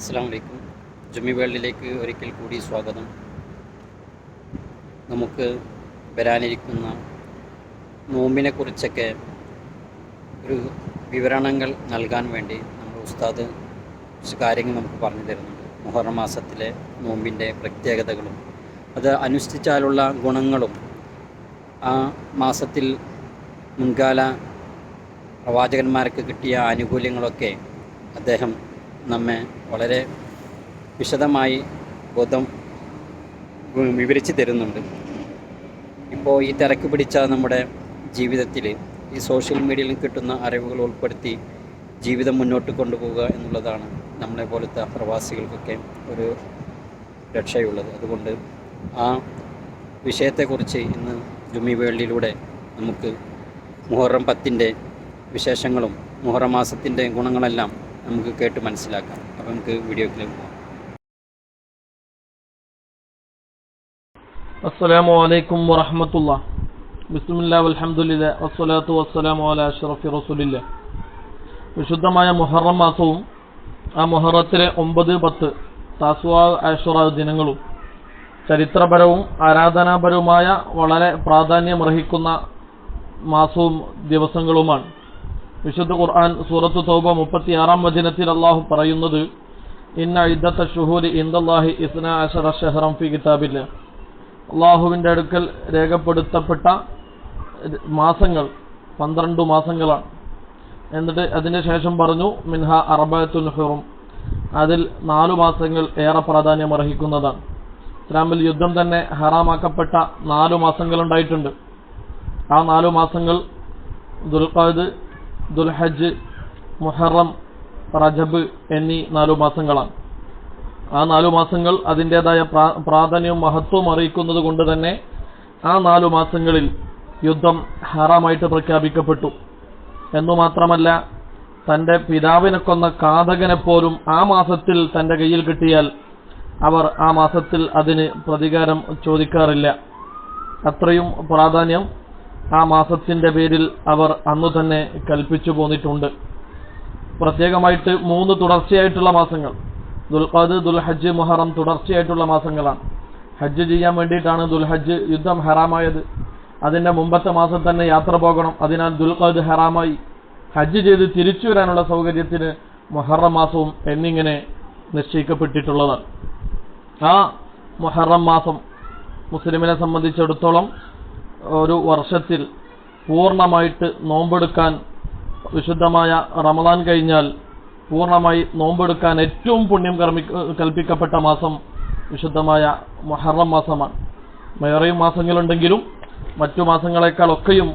അസ്സാം വലൈക്കും ജമ്മി വേൾഡിലേക്ക് ഒരിക്കൽ കൂടി സ്വാഗതം. നമുക്ക് വരാനിരിക്കുന്ന നോമ്പിനെ കുറിച്ചൊക്കെ ഒരു വിവരണങ്ങൾ നൽകാൻ വേണ്ടി നമ്മുടെ ഉസ്താദ് കുറച്ച് കാര്യങ്ങൾ നമുക്ക് പറഞ്ഞു തരുന്നുണ്ട്. മുഹറം മാസത്തിലെ നോമ്പിന്റെ പ്രത്യേകതകളും അത് അനുഷ്ഠിച്ചാലുള്ള ഗുണങ്ങളും ആ മാസത്തിൽ മുൻകാല പ്രവാചകന്മാർക്ക് കിട്ടിയ ആനുകൂല്യങ്ങളൊക്കെ അദ്ദേഹം നമ്മെ വളരെ വിശദമായി ബോധം വിവരിച്ചു തരുന്നുണ്ട്. ഇപ്പോൾ ഈ തിരക്ക് പിടിച്ച നമ്മുടെ ജീവിതത്തിൽ ഈ സോഷ്യൽ മീഡിയയിൽ കിട്ടുന്ന അറിവുകൾ ഉൾപ്പെടുത്തി ജീവിതം മുന്നോട്ട് കൊണ്ടുപോവുക എന്നുള്ളതാണ് നമ്മളെ പോലത്തെ പ്രവാസികൾക്കൊക്കെ ഒരു രക്ഷയുള്ളത്. അതുകൊണ്ട് ആ വിഷയത്തെക്കുറിച്ച് ഇന്ന് ജുമി വേൾഡിലൂടെ നമുക്ക് മുഹറം പത്തിന്റെ വിശേഷങ്ങളും മുഹറം മാസത്തിന്റെ ഗുണങ്ങളെല്ലാം നമുക്ക് കേട്ട് മനസ്സിലാക്കാം. അപ്പോൾ നമുക്ക് വീഡിയോയിലേക്ക് പോകാം അസ്സലാമു അലൈക്കും വറഹമത്തുള്ള ബിസ്മില്ലാ അലഹമുല്ല വസ്സലാത്തു വസ്സലാമു അലാ അഷറഫി റസൂലില്ല വിശുദ്ധമായ മുഹറം മാസവും ആ മുഹറത്തിലെ ഒമ്പത് പത്ത് താസ്വാ ആഷുറ ദിനങ്ങളും ചരിത്രപരവും ആരാധനാപരവുമായ വളരെ പ്രാധാന്യമർഹിക്കുന്ന മാസവും ദിവസങ്ങളുമാണ്. വിശുദ്ധ ഖുർആൻ സൂറത്തു തൗബ മുപ്പത്തിയാറാം വചനത്തിൽ അള്ളാഹു പറയുന്നത് ഇന്ന ഷുഹൂരി ഇന്ദല്ലാഹി ഇസ്ന ഷഹറം ഫി കിതാബില്ല. അള്ളാഹുവിന്റെ അടുക്കൽ രേഖപ്പെടുത്തപ്പെട്ട മാസങ്ങൾ പന്ത്രണ്ട് മാസങ്ങളാണ്. എന്നിട്ട് അതിന് ശേഷം പറഞ്ഞു മിൻഹ അറബത്തുൽ ഹുറും. അതിൽ നാലു മാസങ്ങൾ ഏറെ പ്രാധാന്യം അർഹിക്കുന്നതാണ്. ഇസ്ലാമിൽ യുദ്ധം തന്നെ ഹറാമാക്കപ്പെട്ട നാലു മാസങ്ങൾ ഉണ്ടായിട്ടുണ്ട്. ആ നാലു മാസങ്ങൾ ദുൽഖാദ് ദുൽഹജ്ജ് മുഹറം റജബ് എന്നീ നാലു മാസങ്ങളാണ്. ആ നാലു മാസങ്ങൾ അതിന്റെതായ പ്രാധാന്യവും മഹത്വവും അറിയിക്കുന്നത് കൊണ്ട് തന്നെ ആ നാലു മാസങ്ങളിൽ യുദ്ധം ഹറാമായിട്ട് പ്രഖ്യാപിക്കപ്പെട്ടു. എന്നു മാത്രമല്ല തന്റെ പിതാവിനെ കൊന്ന കാതകനെ പോലും ആ മാസത്തിൽ തന്റെ കയ്യിൽ കിട്ടിയാൽ അവർ ആ മാസത്തിൽ അതിന് പ്രതികാരം ചോദിക്കാറില്ല. അത്രയും പ്രാധാന്യം ആ മാസത്തിന്റെ പേരിൽ അവർ അന്നു തന്നെ കൽപ്പിച്ചു പോന്നിട്ടുണ്ട്. പ്രത്യേകമായിട്ട് മൂന്ന് തുടർച്ചയായിട്ടുള്ള മാസങ്ങൾ. ദുൽഖാദ് ദുൽഹജ്ജ് മുഹറം തുടർച്ചയായിട്ടുള്ള മാസങ്ങളാണ്. ഹജ്ജ് ചെയ്യാൻ വേണ്ടിയിട്ടാണ് ദുൽഹജ്ജ് യുദ്ധം ഹറാമായത്. അതിന്റെ മുമ്പത്തെ മാസം തന്നെ യാത്ര പോകണം. അതിനാൽ ദുൽഖാദ് ഹറാമായി. ഹജ്ജ് ചെയ്ത് തിരിച്ചു വരാനുള്ള സൗകര്യത്തിന് മുഹറം മാസവും എന്നിങ്ങനെ നിശ്ചയിക്കപ്പെട്ടിട്ടുള്ളതാണ്. ആ മുഹറം മാസം മുസ്ലിമിനെ സംബന്ധിച്ചിടത്തോളം ഒരു വർഷത്തിൽ പൂർണമായിട്ട് നോമ്പെടുക്കാൻ വിശുദ്ധമായ റമദാൻ കഴിഞ്ഞാൽ പൂർണമായി നോമ്പെടുക്കാൻ ഏറ്റവും പുണ്യം കർമ്മി കൽപ്പിക്കപ്പെട്ട മാസം വിശുദ്ധമായ മുഹറം മാസമാണ്. വേറെയും മാസങ്ങളുണ്ടെങ്കിലും മറ്റു മാസങ്ങളെക്കാളൊക്കെയും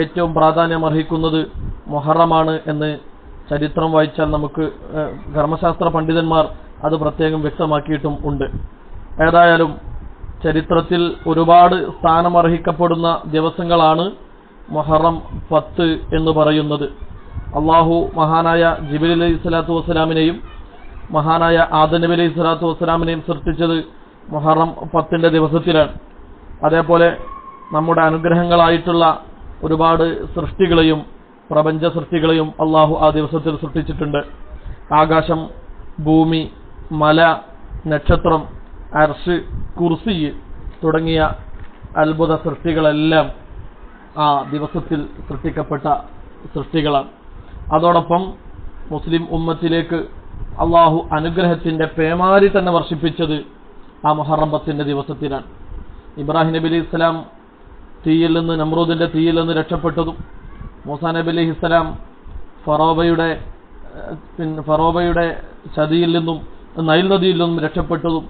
ഏറ്റവും പ്രാധാന്യം അർഹിക്കുന്നത് മുഹറമാണ് എന്ന് ചരിത്രം വായിച്ചാൽ നമുക്ക് ധർമ്മശാസ്ത്ര പണ്ഡിതന്മാർ അത് പ്രത്യേകം വ്യക്തമാക്കിയിട്ടും ഉണ്ട്. ഏതായാലും ചരിത്രത്തിൽ ഒരുപാട് സ്ഥാനമർഹിക്കപ്പെടുന്ന ദിവസങ്ങളാണ് മൊഹറം പത്ത് എന്ന് പറയുന്നത്. അള്ളാഹു മഹാനായ ജിബിലി അലൈഹി സ്വലാത്തു വസ്സലാമിനെയും മഹാനായ ആദനബി അലൈഹി സ്വലാത്തു വസ്സലാമിനെയും സൃഷ്ടിച്ചത് മൊഹറം പത്തിന്റെ ദിവസത്തിലാണ്. അതേപോലെ നമ്മുടെ അനുഗ്രഹങ്ങളായിട്ടുള്ള ഒരുപാട് സൃഷ്ടികളെയും പ്രപഞ്ച സൃഷ്ടികളെയും അള്ളാഹു ആ ദിവസത്തിൽ സൃഷ്ടിച്ചിട്ടുണ്ട്. ആകാശം ഭൂമി മല നക്ഷത്രം അർഷ് കുർസി തുടങ്ങിയ അത്ഭുത സൃഷ്ടികളെല്ലാം ആ ദിവസത്തിൽ സൃഷ്ടിക്കപ്പെട്ട സൃഷ്ടികളാണ്. അതോടൊപ്പം മുസ്ലിം ഉമ്മത്തിലേക്ക് അള്ളാഹു അനുഗ്രഹത്തിന്റെ പേമാരി തന്നെ വർഷിപ്പിച്ചത് ആ മുഹറം പത്തിന്റെ ദിവസത്തിലാണ് ഇബ്രാഹിം നബി അലൈഹി ഇസ്ലാം തീയിൽ നിന്ന് നമ്രൂദിന്റെ തീയിൽ നിന്ന് രക്ഷപ്പെട്ടതും മൂസാ നബി അലൈഹി ഇസ്ലാം ഫറോബയുടെ ഫറോബയുടെ ചതിയിൽ നിന്നും നൈൽ നദിയിൽ നിന്നും രക്ഷപ്പെട്ടതും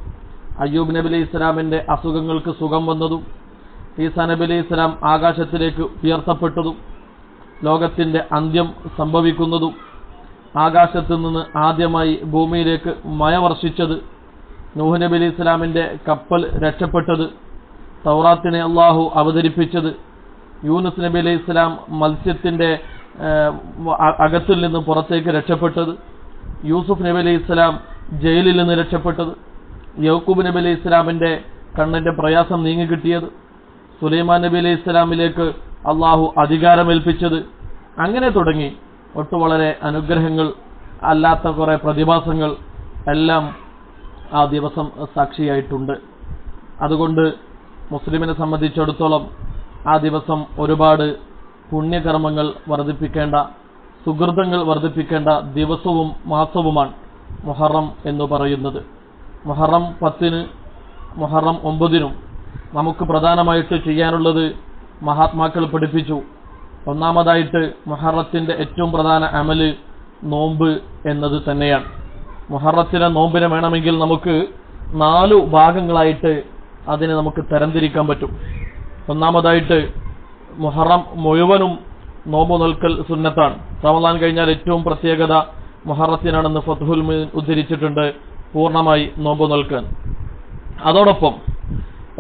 അയ്യൂബ് നബി അലൈഹി ഇസ്ലാമിന്റെ അസുഖങ്ങൾക്ക് സുഖം വന്നതും ഈസ നബി അലൈഹി ഇസ്ലാം ആകാശത്തിലേക്ക് ഉയർത്തപ്പെട്ടതും ലോകത്തിന്റെ അന്ത്യം സംഭവിക്കുന്നതും ആകാശത്ത് നിന്ന് ആദ്യമായി ഭൂമിയിലേക്ക് മഴ വർഷിച്ചത് നൂഹ് നബി അലി ഇസ്ലാമിന്റെ കപ്പൽ രക്ഷപ്പെട്ടത് തൗറാത്തിനെ അള്ളാഹു അവതരിപ്പിച്ചത് യൂനുസ് നബി അലൈഹി ഇസ്ലാം മത്സ്യത്തിന്റെ അകത്തിൽ നിന്ന് പുറത്തേക്ക് രക്ഷപ്പെട്ടത് യൂസുഫ് നബി അലൈഹി ഇസ്ലാം ജയിലിൽ നിന്ന് രക്ഷപ്പെട്ടത് യൗക്കൂബ് നബി അലൈഹി ഇസ്ലാമിന്റെ കണ്ണിന്റെ പ്രയാസം നീങ്ങിക്കിട്ടിയത് സുലൈമാൻ നബി അലൈഹി ഇസ്ലാമിലേക്ക് അള്ളാഹു അധികാരമേൽപ്പിച്ചത്. അങ്ങനെ തുടങ്ങി. ഒട്ടു വളരെ അനുഗ്രഹങ്ങൾ അല്ലാത്ത കുറേ പ്രതിഭാസങ്ങൾ എല്ലാം ആ ദിവസം സാക്ഷിയായിട്ടുണ്ട്. അതുകൊണ്ട് മുസ്ലിമിനെ സംബന്ധിച്ചിടത്തോളം ആ ദിവസം ഒരുപാട് പുണ്യകർമ്മങ്ങൾ വർദ്ധിപ്പിക്കേണ്ട സുഹൃതങ്ങൾ വർദ്ധിപ്പിക്കേണ്ട ദിവസവും മാസവുമാണ് മുഹറം എന്ന് പറയുന്നത്. മുഹറം പത്തിന് മുഹറം ഒമ്പതിനും നമുക്ക് പ്രധാനമായിട്ട് ചെയ്യാനുള്ളത് മഹാത്മാക്കൾ പഠിപ്പിച്ചു. ഒന്നാമതായിട്ട് മുഹറത്തിന്റെ ഏറ്റവും പ്രധാന അമൽ നോമ്പ് എന്നത് തന്നെയാണ്. മുഹറത്തിലെ നോമ്പിനെ വേണമെങ്കിൽ നമുക്ക് നാലു ഭാഗങ്ങളായിട്ട് അതിനെ നമുക്ക് തരംതിരിക്കാൻ പറ്റും. ഒന്നാമതായിട്ട് മുഹറം മുഴുവനും നോമ്പ് നോൽക്കൽ സുന്നത്താണ്. റമദാൻ കഴിഞ്ഞാൽ ഏറ്റവും പ്രത്യേകത മുഹറത്തിനാണെന്ന് മുഈൻ ഉദ്ധരിച്ചിട്ടുണ്ട്. പൂർണമായി നോമ്പ് നിൽക്കാൻ. അതോടൊപ്പം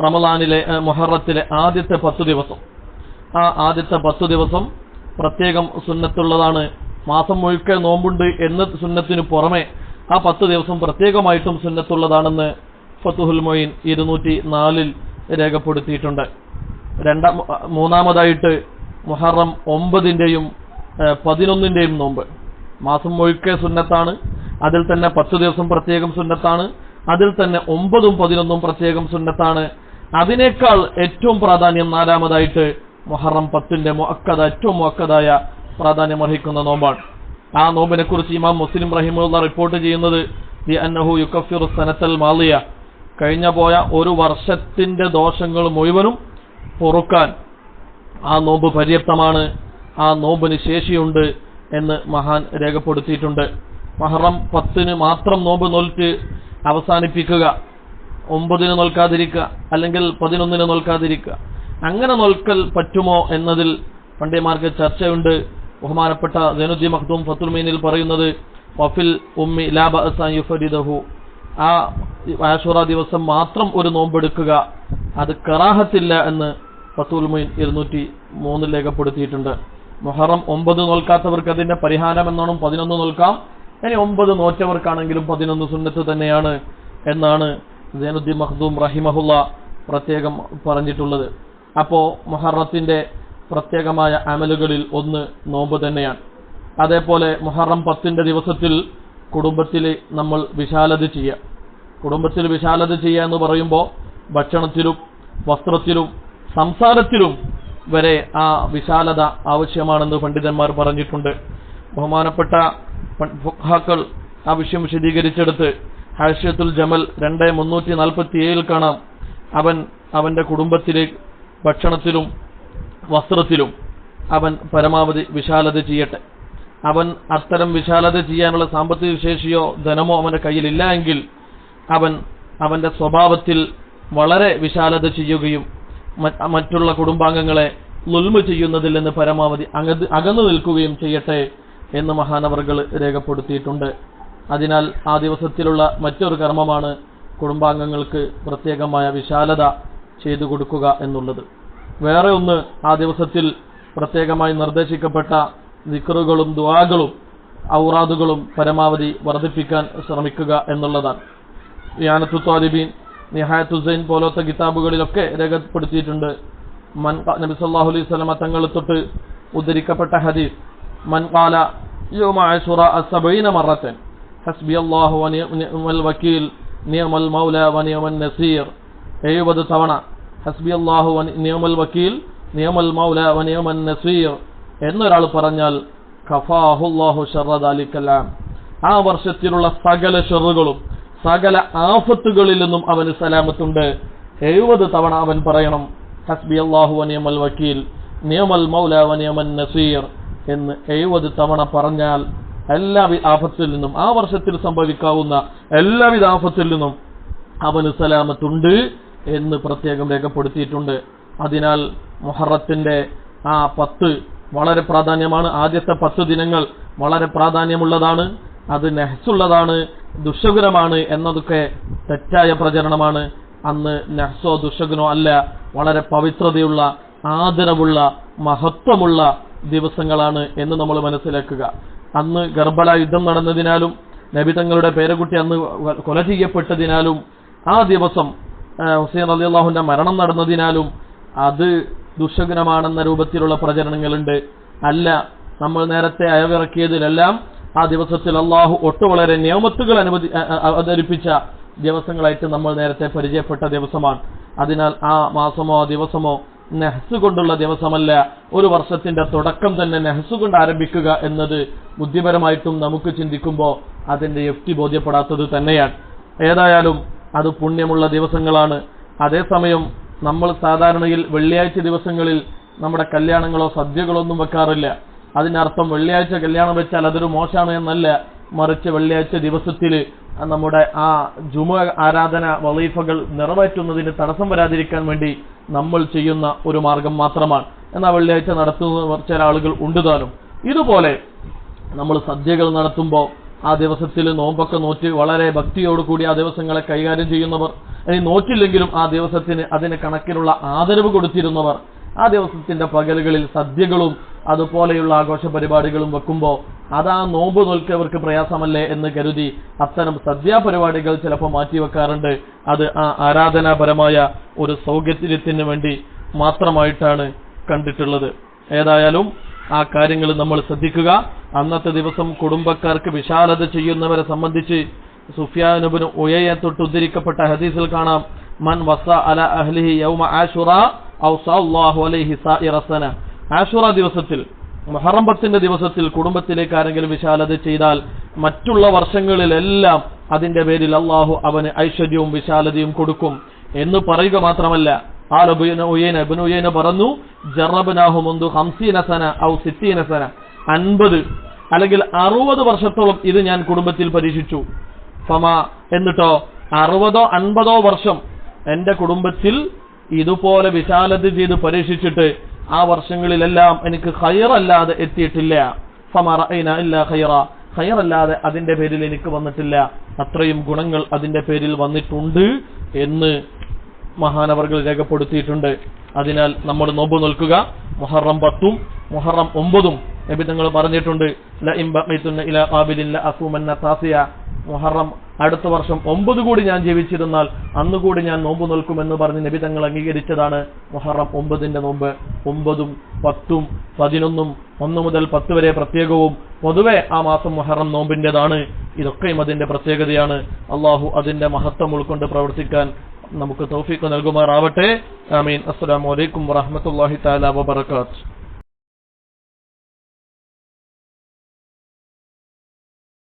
റമദാനിലെ മൊഹറത്തിലെ ആദ്യത്തെ പത്തു ദിവസം. ആ ആദ്യത്തെ പത്തു ദിവസം പ്രത്യേകം സുന്നത്തുള്ളതാണ്. മാസം മുഴുക്കെ നോമ്പുണ്ട് എന്ന സുന്നത്തിനു പുറമെ ആ പത്ത് ദിവസം പ്രത്യേകമായിട്ടും സുന്നത്തുള്ളതാണെന്ന് ഫത്തുഹുൽ മൊയിൻ ഇരുന്നൂറ്റി നാലിൽ രേഖപ്പെടുത്തിയിട്ടുണ്ട്. രണ്ടാം മൂന്നാമതായിട്ട് മുഹറം ഒമ്പതിന്റെയും പതിനൊന്നിന്റെയും നോമ്പ്. മാസം മുഴുക്കെ സുന്നത്താണ്. അതിൽ തന്നെ പത്ത് ദിവസം പ്രത്യേകം സുന്നത്താണ്. അതിൽ തന്നെ ഒമ്പതും പതിനൊന്നും പ്രത്യേകം സുന്നത്താണ്. അതിനേക്കാൾ ഏറ്റവും പ്രാധാന്യം നാലാമതായിട്ട് മൊഹറം പത്തിന്റെ മുഅക്കദ ഏറ്റവും മുഅക്കദായ പ്രാധാന്യം അർഹിക്കുന്ന നോമ്പാണ്. ആ നോമ്പിനെ കുറിച്ച് ഇമാം മുസ്ലിം റഹിമുള്ള റിപ്പോർട്ട് ചെയ്യുന്നത് സനത്തൽ മാലിയ. കഴിഞ്ഞ പോയ ഒരു വർഷത്തിന്റെ ദോഷങ്ങൾ മുഴുവനും പൊറുക്കാൻ ആ നോമ്പ് പര്യാപ്തമാണ് ആ നോമ്പിന് ശേഷിയുണ്ട് എന്ന് മഹാൻ രേഖപ്പെടുത്തിയിട്ടുണ്ട്. മഹറം പത്തിന് മാത്രം നോമ്പ് നോൽറ്റ് അവസാനിപ്പിക്കുക. ഒമ്പതിന് നോൽക്കാതിരിക്കുക. അല്ലെങ്കിൽ പതിനൊന്നിന് നോൽക്കാതിരിക്കുക. അങ്ങനെ നോൽക്കൽ പറ്റുമോ എന്നതിൽ പണ്ഡിമാർക്ക് ചർച്ചയുണ്ട്. ബഹുമാനപ്പെട്ട ജനുദ്ദി മഖ്ദൂം ഫത്തുൽമീനിൽ പറയുന്നത് വഫിൽ ഉമ്മി ലാബ ആ ആഷുറ ദിവസം മാത്രം ഒരു നോമ്പെടുക്കുക. അത് കറാഹത്തില്ല എന്ന് ഫത്തുൽമീൻ ഇരുന്നൂറ്റി മൂന്നിൽ രേഖപ്പെടുത്തിയിട്ടുണ്ട്. മുഹറം ഒമ്പത് നോൽക്കാത്തവർക്ക് അതിന്റെ പരിഹാരം എന്നോണം പതിനൊന്ന് നോൽക്കാം. ഇനി ഒമ്പത് നോറ്റവർക്കാണെങ്കിലും പതിനൊന്ന് സുന്നത്ത് തന്നെയാണ് എന്നാണ് സൈനുദ്ദീൻ മഖ്ദൂം റഹിമഹുല്ല പ്രത്യേകം പറഞ്ഞിട്ടുള്ളത്. അപ്പോ മൊഹറത്തിന്റെ പ്രത്യേകമായ അമലുകളിൽ ഒന്ന് നോമ്പ് തന്നെയാണ്. അതേപോലെ മുഹറം പത്തിന്റെ ദിവസത്തിൽ കുടുംബത്തിൽ നമ്മൾ വിശാലത ചെയ്യുക. കുടുംബത്തിൽ വിശാലത ചെയ്യുക എന്ന് പറയുമ്പോൾ ഭക്ഷണത്തിലും വസ്ത്രത്തിലും സംസാരത്തിലും വരെ ആ വിശാലത ആവശ്യമാണെന്ന് പണ്ഡിതന്മാർ പറഞ്ഞിട്ടുണ്ട്. ബഹുമാനപ്പെട്ട ഫുഖാക്കൾ ആ വിഷയം വിശദീകരിച്ചെടുത്ത് ഹാഷ്യത്തുൽ ജമൽ രണ്ട് മുന്നൂറ്റി നാൽപ്പത്തി ഏഴിൽ കാണാം. അവൻ അവന്റെ കുടുംബത്തിലെ ഭക്ഷണത്തിലും വസ്ത്രത്തിലും അവൻ പരമാവധി വിശാലത ചെയ്യട്ടെ. അവൻ അത്തരം വിശാലത ചെയ്യാനുള്ള സാമ്പത്തിക ശേഷിയോ ധനമോ അവന്റെ കയ്യിലില്ല എങ്കിൽ അവൻ അവന്റെ സ്വഭാവത്തിൽ വളരെ വിശാലത ചെയ്യുകയും മറ്റുള്ള കുടുംബാംഗങ്ങളെ ലുൽമ ചെയ്യുന്നതിൽ നിന്ന് പരമാവധി അകന്നു നിൽക്കുകയും ചെയ്യട്ടെ എന്ന് മഹാനവറുകൾ രേഖപ്പെടുത്തിയിട്ടുണ്ട്. അതിനാൽ ആ ദിവസത്തിലുള്ള മറ്റൊരു കർമ്മമാണ് കുടുംബാംഗങ്ങൾക്ക് പ്രത്യേകമായ വിശാലത ചെയ്തു കൊടുക്കുക എന്നുള്ളത്. വേറെ ഒന്ന് ആ ദിവസത്തിൽ പ്രത്യേകമായി നിർദ്ദേശിക്കപ്പെട്ട ദിക്റുകളും ദുആകളും ഔറാദുകളും പരമാവധി വർദ്ധിപ്പിക്കാൻ ശ്രമിക്കുക എന്നുള്ളതാണ്. യാനത്തു താലിബീൻ നിഹായത്ത് ഹുസൈൻ പോലത്തെ കിതാബുകളിലൊക്കെ രേഖപ്പെടുത്തിയിട്ടുണ്ട്. മൻ നബി അലൈഹി വസല്ലമ തങ്ങൾ തൊട്ട് ഉദ്ധരിക്കപ്പെട്ട ഹദീസ്. മൻ ഖാല യൗമ അശുറ അസ്സബീന مرة ഹസ്ബി الله നിഅമൽ വക്കീൽ നിഅമൽ മൗല വ നിഅമൻ നസീർ എഴുപത് തവണ ഹസ്ബി അള്ളാഹു വ നിഅമൽ വക്കീൽ നിഅമൽ മൗല വ നിഅമൻ നസീർ എന്നൊരാൾ പറഞ്ഞാൽ ഖഫാഹുല്ലാഹു ഷർറ ദാലിക്കല്ലാം ആ. വർഷത്തിലുള്ള സകല ഷെറുകളും സകല ആഫത്തുകളിൽ നിന്നും അവന് സലാമത്തുണ്ട്. എഴുപത് തവണ അവൻ പറയണം ഹസ്ബി അള്ളാഹു വനിയമൽ വക്കീൽ നിയമൽ മൗല വനിയമൻ നസീർ. എന്ന് എഴുപത് തവണ പറഞ്ഞാൽ എല്ലാ ആഫത്തിൽ നിന്നും ആ വർഷത്തിൽ സംഭവിക്കാവുന്ന എല്ലാവിധ ആഫത്തിൽ നിന്നും അവന് സലാമത്തുണ്ട് എന്ന് പ്രത്യേകം രേഖപ്പെടുത്തിയിട്ടുണ്ട്. അതിനാൽ മൊഹറത്തിന്റെ ആ പത്ത് വളരെ പ്രാധാന്യമാണ്. ആദ്യത്തെ പത്ത് ദിനങ്ങൾ വളരെ പ്രാധാന്യമുള്ളതാണ്. അത് നെഹ്സുള്ളതാണ് ദുഷകുരമാണ് എന്നതൊക്കെ തെറ്റായ പ്രചരണമാണ്. അന്ന് നെഹ്സോ ദുഷകുനോ അല്ല വളരെ പവിത്രതയുള്ള ആദരവുള്ള മഹത്വമുള്ള ദിവസങ്ങളാണ് എന്ന് നമ്മൾ മനസ്സിലാക്കുക. അന്ന് ഗർഭല യുദ്ധം നടന്നതിനാലും നബി തങ്ങളുടെ പേരക്കുട്ടി അന്ന് കൊല ചെയ്യപ്പെട്ടതിനാലും ആ ദിവസം ഹുസൈൻ അലി അള്ളാഹുന്റെ മരണം നടന്നതിനാലും അത് ദുഷകരമാണെന്ന രൂപത്തിലുള്ള പ്രചരണങ്ങളുണ്ട്. അല്ല നമ്മൾ നേരത്തെ അയവിറക്കിയതിലെല്ലാം ആ ദിവസത്തിൽ അള്ളാഹു ഒട്ടു വളരെ നിയമത്തുകൾ അനുവദി അവതരിപ്പിച്ച ദിവസങ്ങളായിട്ട് നമ്മൾ നേരത്തെ പരിചയപ്പെട്ട ദിവസമാണ്. അതിനാൽ ആ മാസമോ ദിവസമോ നെഹസ് കൊണ്ടുള്ള ദിവസമല്ല ഒരു വർഷത്തിന്റെ തുടക്കം തന്നെ നെഹസ് കൊണ്ട് ആരംഭിക്കുക എന്നത് ബുദ്ധിപരമായിട്ടും നമുക്ക് ചിന്തിക്കുമ്പോൾ അതിന്റെ യുക്തി ബോധ്യപ്പെടാത്തത് തന്നെയാണ്. ഏതായാലും അത് പുണ്യമുള്ള ദിവസങ്ങളാണ്. അതേസമയം നമ്മൾ സാധാരണയിൽ വെള്ളിയാഴ്ച ദിവസങ്ങളിൽ നമ്മുടെ കല്യാണങ്ങളോ സദ്യകളോ ഒന്നും വെക്കാറില്ല. അതിനർത്ഥം വെള്ളിയാഴ്ച കല്യാണം വെച്ചാൽ അതൊരു മോശമാണ് എന്നല്ല. മറിച്ച് വെള്ളിയാഴ്ച ദിവസത്തിൽ നമ്മുടെ ആ ജുമ ആരാധന വലീഫകൾ നിറവേറ്റുന്നതിന് തടസ്സം വരാതിരിക്കാൻ വേണ്ടി നമ്മൾ ചെയ്യുന്ന ഒരു മാർഗം മാത്രമാണ്. എന്നാൽ വെള്ളിയാഴ്ച നടത്തുന്ന ചില ആളുകൾ ഉണ്ട് താനും. ഇതുപോലെ നമ്മൾ സദ്യകൾ നടത്തുമ്പോൾ ആ ദിവസത്തിൽ നോമ്പൊക്കെ നോറ്റ് വളരെ ഭക്തിയോടുകൂടി ആ ദിവസങ്ങളെ കൈകാര്യം ചെയ്യുന്നവർ ഇനി നോറ്റില്ലെങ്കിലും ആ ദിവസത്തിന് അതിന് കണക്കിനുള്ള ആദരവ് കൊടുത്തിരുന്നവർ ആ ദിവസത്തിന്റെ പകലുകളിൽ സദ്യകളും അതുപോലെയുള്ള ആഘോഷ പരിപാടികളും വെക്കുമ്പോൾ അതാ നോമ്പ് നോൽക്കവർക്ക് പ്രയാസമല്ലേ എന്ന് കരുതി അത്തരം സദ്യാ പരിപാടികൾ ചിലപ്പോൾ മാറ്റിവെക്കാറുണ്ട് അത് ആ ആരാധനാപരമായ ഒരു സൗകര്യത്തിന് വേണ്ടി മാത്രമായിട്ടാണ് കണ്ടിട്ടുള്ളത്. ഏതായാലും ആ കാര്യങ്ങൾ നമ്മൾ ശ്രദ്ധിക്കുക. അന്നത്തെ ദിവസം കുടുംബക്കാർക്ക് വിശാലത ചെയ്യുന്നവരെ സംബന്ധിച്ച് സുഫിയാനുബിന് ഉയയെ തൊട്ട് ഉദ്ധരിക്കപ്പെട്ട ഹദീസിൽ കാണാം. മൻ വസ അല അഹ്ലിഹി യൗമ ആഷുറ ഔ സല്ലല്ലാഹു അലൈഹി സായിറ സന. ആഷുറ ദിവസത്തിൽ മുഹറം ദിവസത്തിൽ കുടുംബത്തിലേക്ക് ആരെങ്കിലും വിശാലത ചെയ്താൽ മറ്റുള്ള വർഷങ്ങളിലെല്ലാം അതിന്റെ പേരിൽ അള്ളാഹു അവന് ഐശ്വര്യവും വിശാലതയും കൊടുക്കും. എന്ന് പറയുക മാത്രമല്ല ആലബുയന പറഞ്ഞു ജറബനാഹു മുന്തു ഹംസീനസന ഔ സിത്തീനസന അൻപത് അല്ലെങ്കിൽ അറുപത് വർഷത്തോളം ഇത് ഞാൻ കുടുംബത്തിൽ പരീക്ഷിച്ചു. ഫമ എന്നിട്ടോ അറുപതോ അൻപതോ വർഷം എന്റെ കുടുംബത്തിൽ ഇതുപോലെ വിശാലത ചെയ്ത് പരീക്ഷിച്ചിട്ട് ആ വർഷങ്ങളിലെല്ലാം എനിക്ക് ഖൈറല്ലാതെ എത്തിയിട്ടില്ല. ഫമ റഅയ്ന ഇല്ലാ ഖൈറ. ഖൈറല്ലാതെ അതിന്റെ പേരിൽ എനിക്ക് വന്നിട്ടില്ല. അത്രയും ഗുണങ്ങൾ അതിന്റെ പേരിൽ വന്നിട്ടുണ്ട് എന്ന് മഹാനവർകൾ രേഖപ്പെടുത്തിയിട്ടുണ്ട്. അതിനാൽ നമ്മൾ നോമ്പ് നിൽക്കുക. മുഹറം പത്തും മുഹറം ഒമ്പതും നബി തങ്ങൾ പറഞ്ഞിട്ടുണ്ട് മുഹറം അടുത്ത വർഷം ഒമ്പത് കൂടി ഞാൻ ജീവിച്ചിരുന്നാൽ അന്ന് കൂടി ഞാൻ നോമ്പ് നിൽക്കുമെന്ന് പറഞ്ഞ് നബി തങ്ങൾ അംഗീകരിച്ചതാണ് മുഹറം ഒമ്പതിന്റെ നോമ്പ്. ഒമ്പതും പത്തും പതിനൊന്നും ഒന്ന് മുതൽ പത്ത് വരെ പ്രത്യേകവും പൊതുവെ ആ മാസം മുഹറം നോമ്പിന്റേതാണ്. ഇതൊക്കെയും അതിന്റെ പ്രത്യേകതയാണ്. അള്ളാഹു അതിന്റെ മഹത്വം ഉൾക്കൊണ്ട് പ്രവർത്തിക്കാൻ നമുക്ക് തൗഫീഖ് നൽകുമാറാവട്ടെ. ആമീൻ. അസ്സലാമു അലൈക്കും വറഹ്മത്തുള്ളാഹി തആല വബറകാതുഹു.